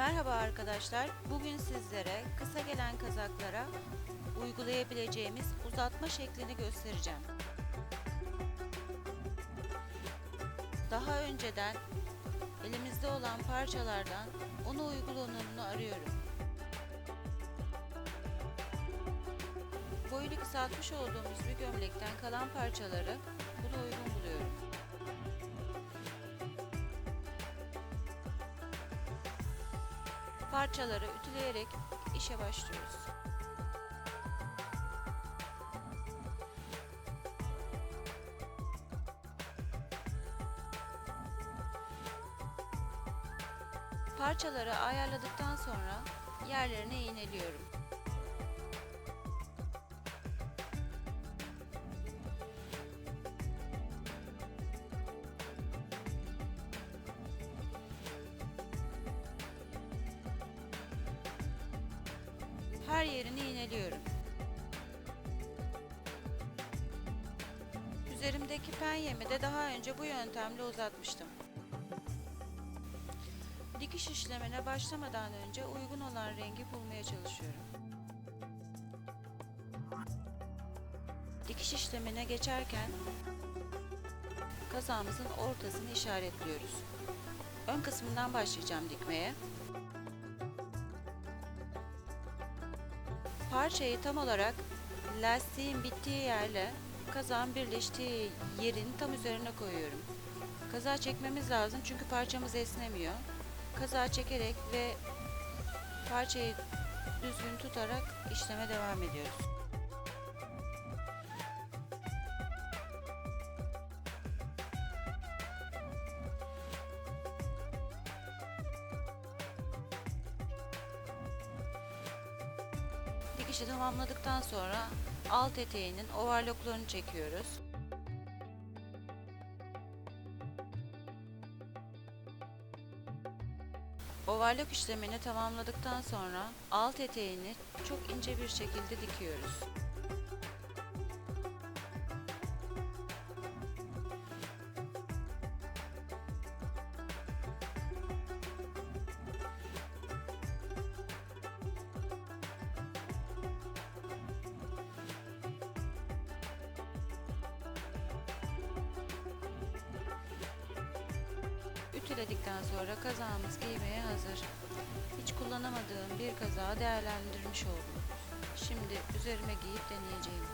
Merhaba arkadaşlar. Bugün sizlere kısa gelen kazaklara uygulayabileceğimiz uzatma şeklini göstereceğim. Daha önceden elimizde olan parçalardan ona uygun olanını arıyorum. Boyunu kısaltmış olduğumuz bir gömlekten kalan parçaları buna uygun buluyorum. Parçaları ütüleyerek işe başlıyoruz. Parçaları ayarladıktan sonra yerlerine iğneliyorum. Her yerini iğneliyorum. Üzerimdeki penyemi de daha önce bu yöntemle uzatmıştım. Dikiş işlemine başlamadan önce uygun olan rengi bulmaya çalışıyorum. Dikiş işlemine geçerken kazağımızın ortasını işaretliyoruz. Ön kısmından başlayacağım dikmeye. Parçayı tam olarak lastiğin bittiği yerle kazağın birleştiği yerin tam üzerine koyuyorum. Kazağı çekmemiz lazım çünkü parçamız esnemiyor. Kazağı çekerek ve parçayı düzgün tutarak işleme devam ediyoruz. Dikişi tamamladıktan sonra alt eteğinin overlocklarını çekiyoruz. Overlock işlemini tamamladıktan sonra alt eteğini çok ince bir şekilde dikiyoruz. Ütüledikten sonra kazağımız giymeye hazır. Hiç kullanamadığım bir kazağı değerlendirmiş oldum. Şimdi üzerime giyip deneyeceğim.